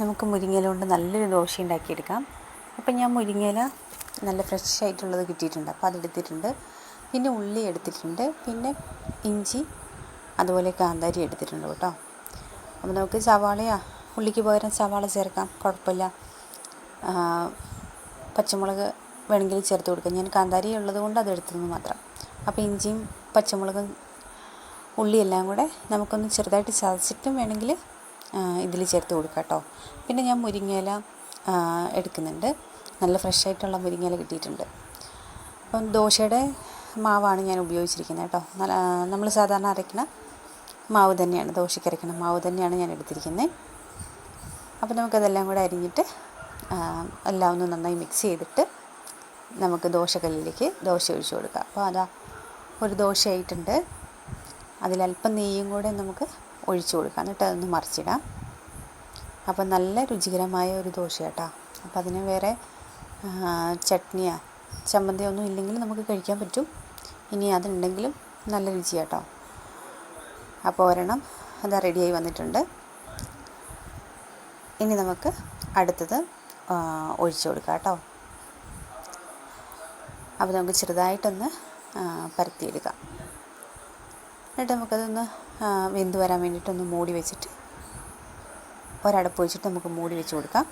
നമുക്ക് മുരിങ്ങയില കൊണ്ട് നല്ലൊരു ദോശ ഉണ്ടാക്കിയെടുക്കാം. അപ്പം ഞാൻ മുരിങ്ങയില നല്ല ഫ്രഷ് ആയിട്ടുള്ളത് കിട്ടിയിട്ടുണ്ട്. അപ്പോൾ അതെടുത്തിട്ടുണ്ട് പിന്നെ ഉള്ളി എടുത്തിട്ടുണ്ട്. പിന്നെ ഇഞ്ചി അതുപോലെ കാന്താരി എടുത്തിട്ടുണ്ട് കേട്ടോ. അപ്പോൾ നമുക്ക് സവാളയാ ഉള്ളിക്ക് പകരം സവാള ചേർക്കാം. കുഴപ്പമില്ല. പച്ചമുളക് വേണമെങ്കിൽ ചേർത്ത് കൊടുക്കാം. ഞാൻ കാന്താരി ഉള്ളത് കൊണ്ട് അതെടുത്തതെന്ന് മാത്രം. അപ്പോൾ ഇഞ്ചിയും പച്ചമുളകും ഉള്ളിയെല്ലാം കൂടെ നമുക്കൊന്ന് ചെറുതായിട്ട് ചതച്ചിട്ടും വേണമെങ്കിൽ ഇതിൽ ചേർത്ത് കൊടുക്കാം കേട്ടോ. പിന്നെ ഞാൻ മുരിങ്ങയില എടുക്കുന്നുണ്ട്. നല്ല ഫ്രഷ് ആയിട്ടുള്ള മുരിങ്ങയില കിട്ടിയിട്ടുണ്ട്. അപ്പം ദോശയുടെ മാവാണ് ഞാൻ ഉപയോഗിച്ചിരിക്കുന്നത് കേട്ടോ. നമ്മൾ സാധാരണ അരയ്ക്കണ മാവ് തന്നെയാണ് ദോശയ്ക്ക് അരയ്ക്കണ മാവ് തന്നെയാണ് ഞാൻ എടുത്തിരിക്കുന്നത്. അപ്പോൾ നമുക്കതെല്ലാം കൂടെ അരിഞ്ഞിട്ട് എല്ലാം ഒന്ന് നന്നായി മിക്സ് ചെയ്തിട്ട് നമുക്ക് ദോശക്കല്ലിലേക്ക് ദോശ ഒഴിച്ചു കൊടുക്കാം. അപ്പോൾ അതാ ഒരു ദോശയായിട്ടുണ്ട്. അതിലല്പം നെയ്യും കൂടെ നമുക്ക് ഒഴിച്ചു കൊടുക്കുക എന്നിട്ട് അതൊന്ന് മറിച്ചിടാം. അപ്പോൾ നല്ല രുചികരമായ ഒരു ദോശ കേട്ടോ. അപ്പോൾ അതിന് വേറെ ചട്നിയാ. ചമ്മന്തിയോ ഒന്നും ഇല്ലെങ്കിൽ നമുക്ക് കഴിക്കാൻ പറ്റും. ഇനി അതുണ്ടെങ്കിലും നല്ല രുചിയാട്ടോ അപ്പോൾ ഒരെണ്ണം അതാ റെഡിയായി വന്നിട്ടുണ്ട്. ഇനി നമുക്ക് അടുത്തത് ഒഴിച്ചു കൊടുക്കാം കേട്ടോ. അപ്പോൾ നമുക്ക് ചെറുതായിട്ടൊന്ന് പരത്തിയെടുക്കാം. എന്നിട്ട് നമുക്കതൊന്ന് വെന്ത് വരാൻ വേണ്ടിയിട്ടൊന്ന് മൂടി വെച്ചിട്ട് ഒരടപ്പ് വെച്ചിട്ട് നമുക്ക് മൂടി വെച്ച് കൊടുക്കാം.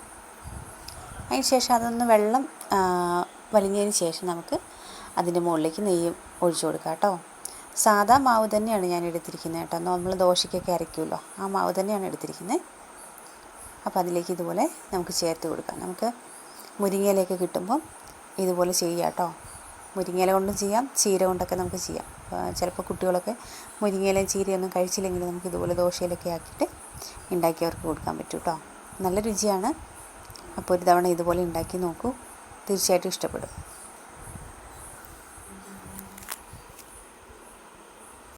അതിന് ശേഷം അതൊന്ന് വെള്ളം വലിഞ്ഞതിന് ശേഷം നമുക്ക് അതിന്റെ മുകളിലേക്ക് നെയ്യ് ഒഴിച്ചു കൊടുക്കാം കേട്ടോ. സാധാ മാവ് തന്നെയാണ് ഞാൻ എടുത്തിരിക്കുന്നത് കേട്ടോ. നമ്മൾ ദോശയ്ക്കൊക്കെ അരയ്ക്കുമല്ലോ ആ മാവ് തന്നെയാണ് എടുത്തിരിക്കുന്നത്. അപ്പോൾ അതിലേക്ക് ഇതുപോലെ നമുക്ക് ചേർത്ത് കൊടുക്കാം. നമുക്ക് മുരിങ്ങയിലേക്ക് കിട്ടുമ്പം ഇതുപോലെ ചെയ്യാം കേട്ടോ. മുരിങ്ങയില കൊണ്ടും ചെയ്യാം ചീര കൊണ്ടൊക്കെ നമുക്ക് ചെയ്യാം. ചിലപ്പോൾ കുട്ടികളൊക്കെ മുരിങ്ങയിലയും ചീരയൊന്നും കഴിച്ചില്ലെങ്കിൽ നമുക്ക് ഇതുപോലെ ദോശയിലൊക്കെ ആക്കിയിട്ട് ഉണ്ടാക്കി അവർക്ക് കൊടുക്കാൻ പറ്റും കേട്ടോ. നല്ല രുചിയാണ്. അപ്പോൾ ഒരു തവണ ഇതുപോലെ ഉണ്ടാക്കി നോക്കൂ. തീർച്ചയായിട്ടും ഇഷ്ടപ്പെടും.